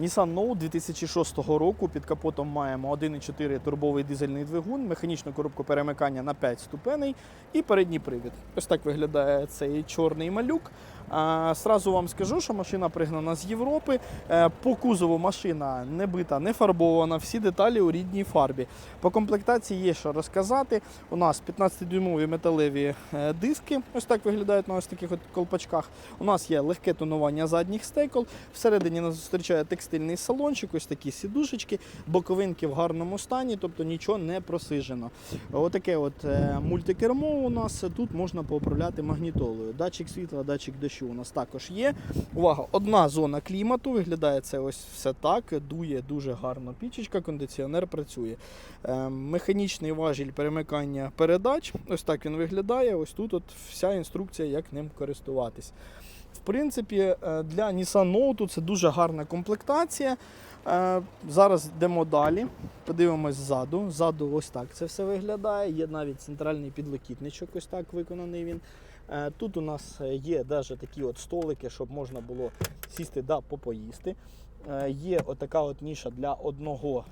Nissan Note 2006 року під капотом маємо 1,4 турбовий дизельний двигун, механічну коробку перемикання на 5 ступеней і передній привід. Ось так виглядає цей чорний малюк. А, Сразу вам скажу, що машина пригнана з Європи. Е, По кузову машина не бита, не фарбована, всі деталі у рідній фарбі. По комплектації є що розказати. У нас 15-дюймові металеві е, диски, ось так виглядають на ось таких от колпачках. У нас є легке тонування задніх стекол. Всередині нас зустрічає текстильний салончик, ось такі сідушечки, боковинки в гарному стані, тобто нічого не просижено. Отаке от е, мультикермо у нас тут можна поуправляти магнітолою. Датчик світла, датчик дощу у нас також є. Увага, одна зона клімату, виглядає це ось все так. Дує дуже гарно пічечка, кондиціонер працює. Е, Механічний важіль перемикання передач. Ось так він виглядає. Ось тут от вся інструкція, як ним користуватись. В принципі, е, для Nissan Note це дуже гарна комплектація. Е, Зараз йдемо далі. Подивимось ззаду. Ззаду ось так це все виглядає. Є навіть центральний підлокітничок, ось так виконаний він. Е, Тут у нас є навіть такі от столики, щоб можна було сісти да попоїсти. Є отака от ніша для одного.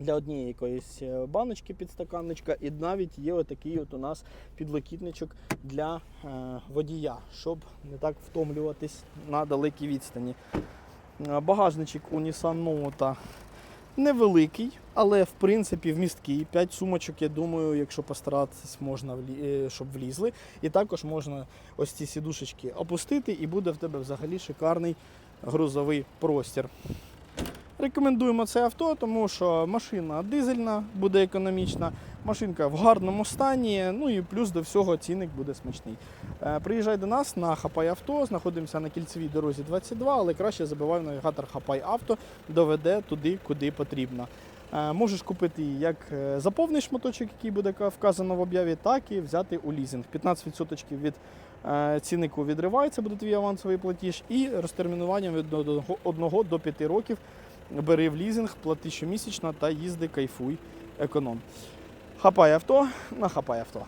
Для однієї якоїсь е, баночки підстаканничка, і навіть є отакий от у нас підлокітничок для е, водія, щоб не так втомлюватись на далекій відстані. Е, Багажничок у Nissan Note невеликий, але в принципі вмісткий. 5 сумочок, я думаю, якщо постаратись, можна щоб влізли. І також можна ось ці сідушечки опустити, і буде в тебе взагалі шикарний грузовий простір. Рекомендуємо це авто, тому що машина дизельна, буде економічна, машинка в гарному стані, ну і плюс до всього цінник буде смачний. Е, Приїжджай до нас на Хапай Авто, знаходимося на кільцевій дорозі 22, але краще забивай навігатор Хапай Авто, доведе туди, куди потрібно. Е, Можеш купити як е, за повний шматочок, який буде вказано в об'яві, так і взяти у лізинг. 15% від ціннику відривається, буде твій авансовий платіж, і розтермінуванням від 1 до 5 років бери в лізинг, плати щомісячно та їзди, кайфуй, економ. Хапай авто нахапай авто.